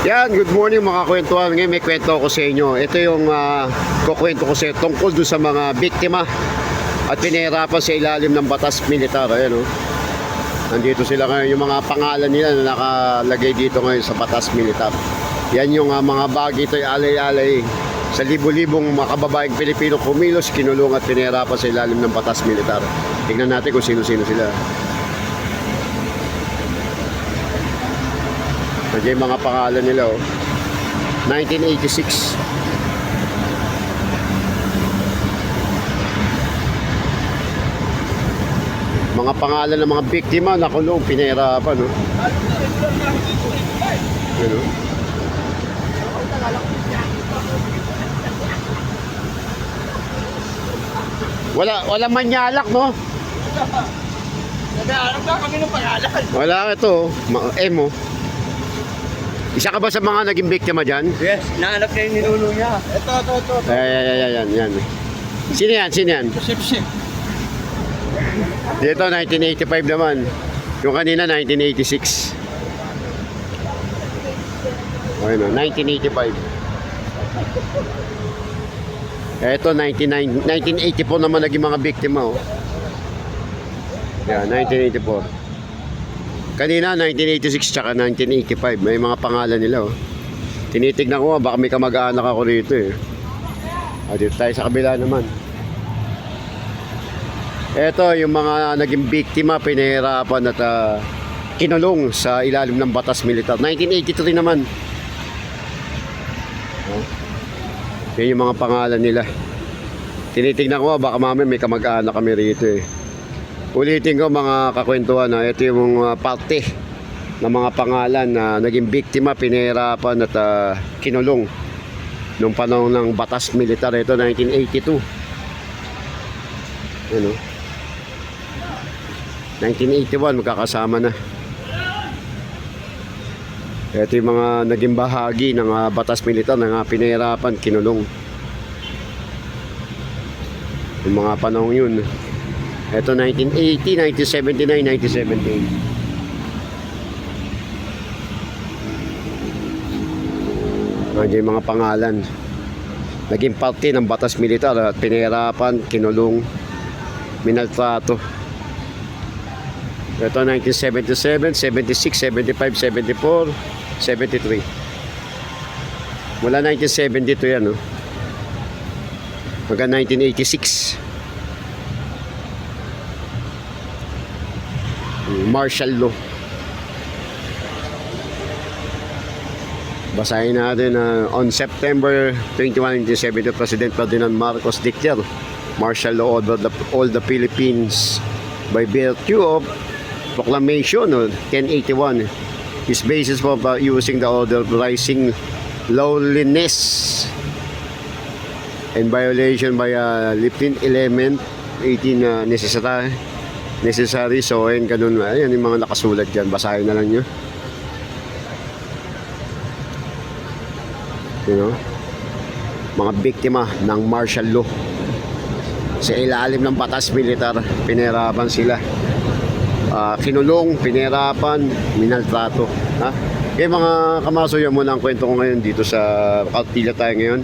Yan, good morning mga kwentuhan. Ngayon may kwento ako sa inyo. Ito yung uh, kukwento ko sa inyo tungkol doon sa mga biktima at pinahirapan sa ilalim ng batas militar. Ayan, oh. Nandito sila ngayon, yung mga pangalan nila na nakalagay dito ngayon sa batas militar. Yan yung uh, mga bagay ito, alay-alay sa libo-libong mga kababaeng Pilipino kumilos, kinulong at pinahirapan sa ilalim ng batas militar. Tingnan natin kung sino-sino sila. Nandiyan yung mga pangalan nila oh. 1986. Mga pangalan ng mga biktima nakulong, pinahirapan. Yan oh. Wala, wala manyalak no? Naghahanap na kami ng pangalan. Wala ito, oh. M oh. Isa ka ba sa mga naging biktima dyan? Yes, nahanap na yung ninuno niya. Ito, ito, ito. ito. Ayan, ayan, ayan, yan. Sino yan? Sino yan? Sip-sip. Dito, 1985 naman. Yung kanina, 1986. Ayun o, 1985. Ito, 99, 1984 naman naging mga biktima, oh. Yan, 1984. Kanina, 1986 tsaka 1985. May mga pangalan nila, oh. Tinitignan ko nga, baka may kamag-anak ako rito, eh. Ah, dito tayo sa kabila naman. Ito yung mga naging biktima, pinahirapan at ah, kinulong sa ilalim ng batas militar. 1983 naman. Oh. Yan yung mga pangalan nila. Tinitingnan ko, baka mamaya may kamag-anak kami rito eh. Ulitin ko mga kakwentuhan na ito yung mga parte ng mga pangalan na naging biktima, pinahirapan at ah, kinulong nung panahon ng batas militar. Ito 1982. Ano? 1981 magkakasama na. Ito yung mga naging bahagi ng ah, batas militar na nga pinahirapan, kinulong. Yung mga panahon yun. Ito 1980, 1979, 1978. Nandiyan yung mga pangalan. Naging parte ng batas militar at pinahirapan, kinulong, minaltrato. Ito 1977, 76, 75, 74, 73. Mula 1972 yan, no? Hanggang 1986. Martial law. Basahin natin na on September 21, 1972, President Ferdinand Marcos declared martial law over the, all the Philippines by virtue of proclamation of 1081 his basis for uh, using the order of rising lowliness and violation by uh, 15 element 18 uh, necessary necessary. So ayun ganun. Ayan yung mga nakasulat dyan. Basahin na lang nyo. You know? Mga biktima ng martial law. Sa ilalim ng batas militar pinerapan sila. Ah, kinulong, pinerapan, minaltrato. Ha? Kaya mga kamaso yan muna ang kwento ko ngayon dito sa Kaltila tayo ngayon.